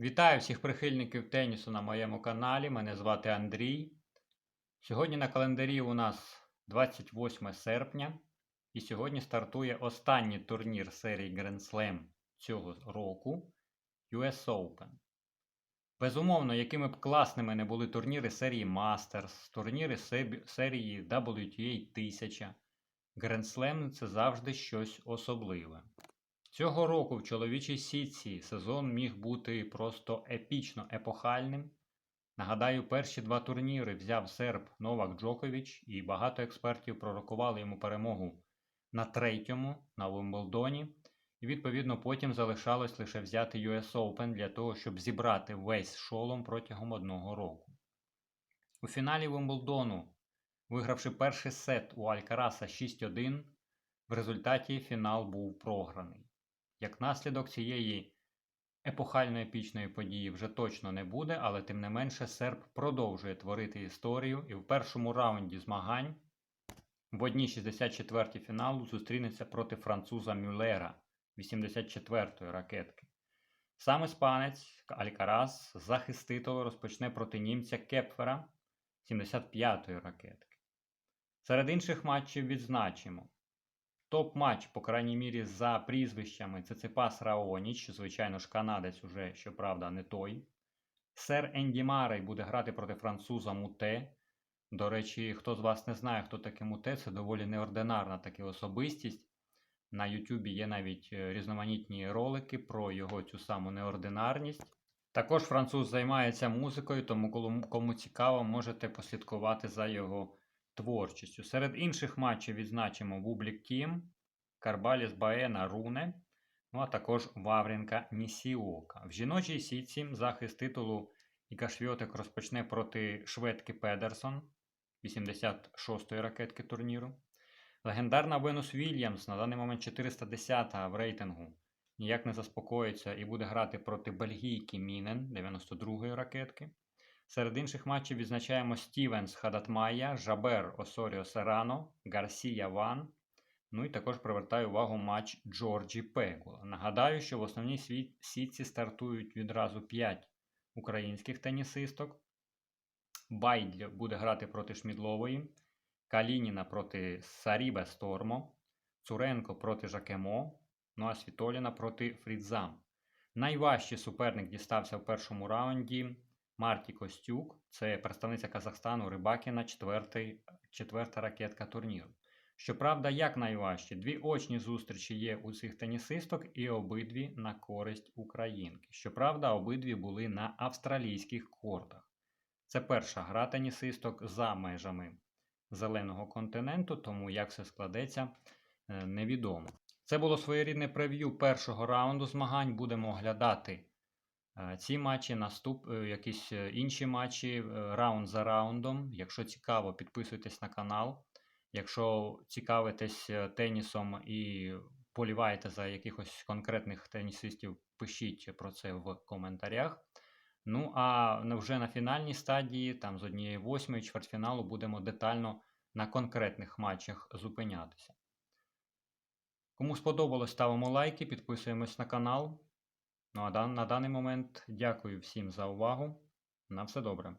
Вітаю всіх прихильників тенісу на моєму каналі. Мене звати Андрій. Сьогодні на календарі у нас 28 серпня, і сьогодні стартує останній турнір серії Grand Slam цього року US Open. Безумовно, якими б класними не були турніри серії Masters, турніри серії WTA 1000, Grand Slam це завжди щось особливе. Цього року в чоловічій сітці сезон міг бути просто епічно епохальним. Нагадаю, перші два турніри взяв серб Новак Джокович, і багато експертів пророкували йому перемогу на третьому на Вимблдоні. І відповідно потім залишалось лише взяти US Open для того, щоб зібрати весь шолом протягом одного року. У фіналі Вимблдону, вигравши перший сет у Алькараса 6-1, в результаті фінал був програний. Як наслідок цієї епохально епічної події вже точно не буде, але тим не менше серб продовжує творити історію і в першому раунді змагань в одній 64 фіналу зустрінеться проти француза Мюллера 84-ї ракетки. Сам іспанець Алькарас захист титулу розпочне проти німця Кепфера 75-ї ракетки. Серед інших матчів відзначимо. Топ-матч, по крайній мірі, за прізвищами Циципас Раоніч, звичайно ж, канадець уже, щоправда, не той. Сер Енді Марей буде грати проти француза Муте. До речі, хто з вас не знає, хто таке Муте, це доволі неординарна така особистість. На Ютубі є навіть е, різноманітні ролики про його цю саму неординарність. Також француз займається музикою, тому кому- кому цікаво, можете послідкувати за його творчістю. Серед інших матчів відзначимо Бублік Тім, Карбаліс Баена Руне, ну а також Ваврінка Нісіока. В жіночій сітці захист титулу Іка Швьотек розпочне проти шведки Педерсон 86-ї ракетки турніру. Легендарна Венус Вільямс на даний момент 410 в рейтингу. Ніяк не заспокоїться і буде грати проти бельгійки Мінен 92-ї ракетки. Серед інших матчів відзначаємо Стівенс Хадатмая, Жабер Осоріо Серано, Гарсія Ван. Ну і також привертаю увагу матч Джорджі Пегула. Нагадаю, що в основній сві- сітці стартують відразу 5 українських тенісисток. Байдля буде грати проти Шмідлової, Калініна проти Сарібе Стормо, Цуренко проти Жакемо, ну а Світоліна проти Фрідзам. Найважчий суперник дістався в першому раунді Марті Костюк, це представниця Казахстану Рибакіна, четвертий, четверта ракетка турніру. Щоправда, як найважче, дві очні зустрічі є у цих тенісисток і обидві на користь українки. Щоправда, обидві були на австралійських кортах. Це перша гра тенісисток за межами зеленого континенту, тому як все складеться, е, невідомо. Це було своєрідне прев'ю першого раунду змагань. Будемо оглядати ці матчі, наступ, е, якісь е, інші матчі е, раунд за раундом. Якщо цікаво, підписуйтесь на канал. Якщо цікавитесь е, тенісом і поліваєте за якихось конкретних тенісистів, пишіть про це в коментарях. Ну, а вже на фінальній стадії, там з однієї восьмої чвертьфіналу, будемо детально на конкретних матчах зупинятися. Кому сподобалось, ставимо лайки, підписуємось на канал. Ну а на даний момент дякую всім за увагу. На все добре.